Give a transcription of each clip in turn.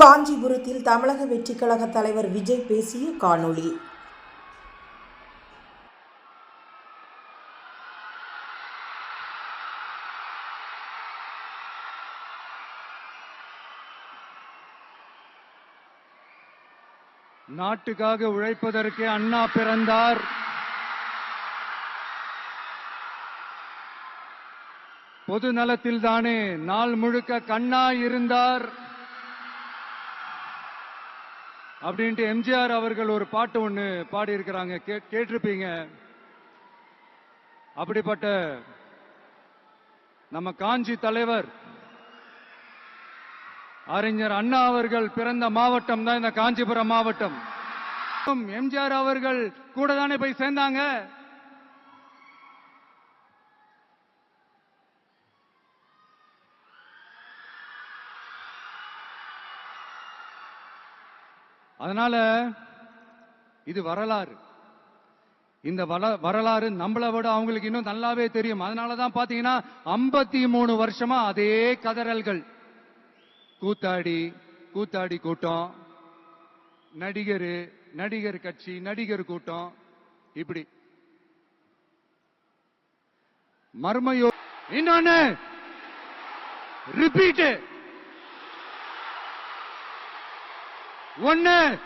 காஞ்சிபுரத்தில் தமிழக வெற்றிக் கழக தலைவர் விஜய் பேசிய காணொளி. நாட்டுக்காக உழைப்பதற்கு அண்ணா பிறந்தார். பொது நலத்தில்தானே நாள் முழுக்க கண்ணா இருந்தார். அப்படின்ட்டு எம்ஜிஆர் அவர்கள் ஒரு பாட்டு ஒண்ணு பாடி இருக்கிறாங்க கேட்டிருப்பீங்க. அப்படிப்பட்ட நம்ம காஞ்சி தலைவர் அறிஞர் அண்ணா அவர்கள் பிறந்த மாவட்டம் தான் இந்த காஞ்சிபுரம் மாவட்டம். எம்ஜிஆர் அவர்கள் கூட தானே போய் சேர்ந்தாங்க. அதனால இது வரலாறு. இந்த வரலாறு நம்மளை விட அவங்களுக்கு இன்னும் நல்லாவே தெரியும். அதனாலதான் பாத்தீங்கன்னா ஐம்பத்தி மூணு வருஷமா அதே கதறல்கள். கூத்தாடி கூத்தாடி கூட்டம். நடிகர் நடிகர் கட்சி நடிகர் கூட்டம். இப்படி. மர்மயோ இன்னொன்னு! ரிப்பீட் ஒன்னு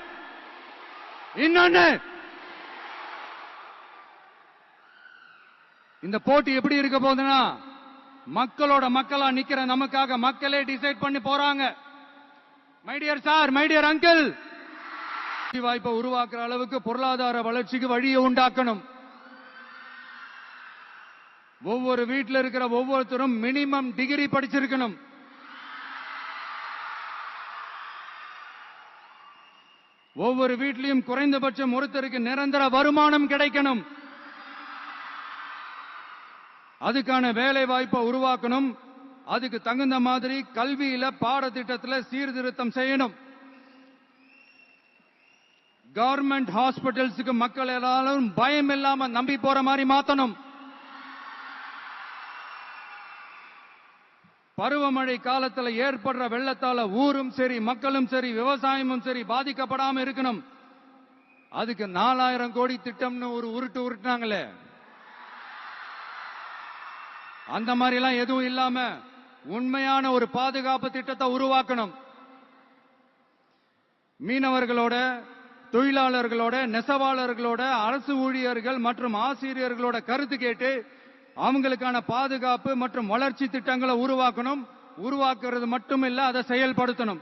இன்னொன்னு. இந்த போட்டி எப்படி இருக்க போகுதுன்னா மக்களோட மக்களா நிக்கிற நமக்காக மக்களே டிசைட் பண்ணி போறாங்க. மைடியர் சார் மைடியர் அங்கிள் வாய்ப்பை உருவாக்குற அளவுக்கு பொருளாதார வளர்ச்சிக்கு வழியை உண்டாக்கணும். ஒவ்வொரு வீட்டில் இருக்கிற ஒவ்வொருத்தரும் மினிமம் டிகிரி படிச்சிருக்கணும். ஒவ்வொரு வீட்லையும் குறைந்தபட்சம் ஒருத்தருக்கு நிரந்தர வருமானம் கிடைக்கணும். அதுக்கான வேலை வாய்ப்பை உருவாக்கணும். அதுக்கு தகுந்த மாதிரி கல்வியில பாடத்திட்டத்துல சீர்திருத்தம் செய்யணும். கவர்மெண்ட் ஹாஸ்பிட்டல்ஸுக்கு மக்கள் எல்லாரும் பயம் இல்லாம நம்பி போற மாதிரி மாத்தணும். பருவமழை காலத்துல ஏற்படுற வெள்ளத்தால ஊரும் சரி மக்களும் சரி விவசாயமும் சரி பாதிக்கப்படாம இருக்கணும். அதுக்கு நாலாயிரம் கோடி திட்டம்னு ஒரு உருட்டு உருட்டுனாங்களே. அந்த மாதிரி எல்லாம் எதுவும் இல்லாம உண்மையான ஒரு பாதுகாப்பு திட்டத்தை உருவாக்கணும். மீனவர்களோட தொழிலாளர்களோட நெசவாளர்களோட அரசு ஊழியர்கள் மற்றும் ஆசிரியர்களோட கருத்து கேட்டு அவங்களுக்கான பாதுகாப்பு மற்றும் வளர்ச்சி திட்டங்களை உருவாக்கணும். உருவாக்குறது மட்டும் இல்ல அதை செயல்படுத்தணும்.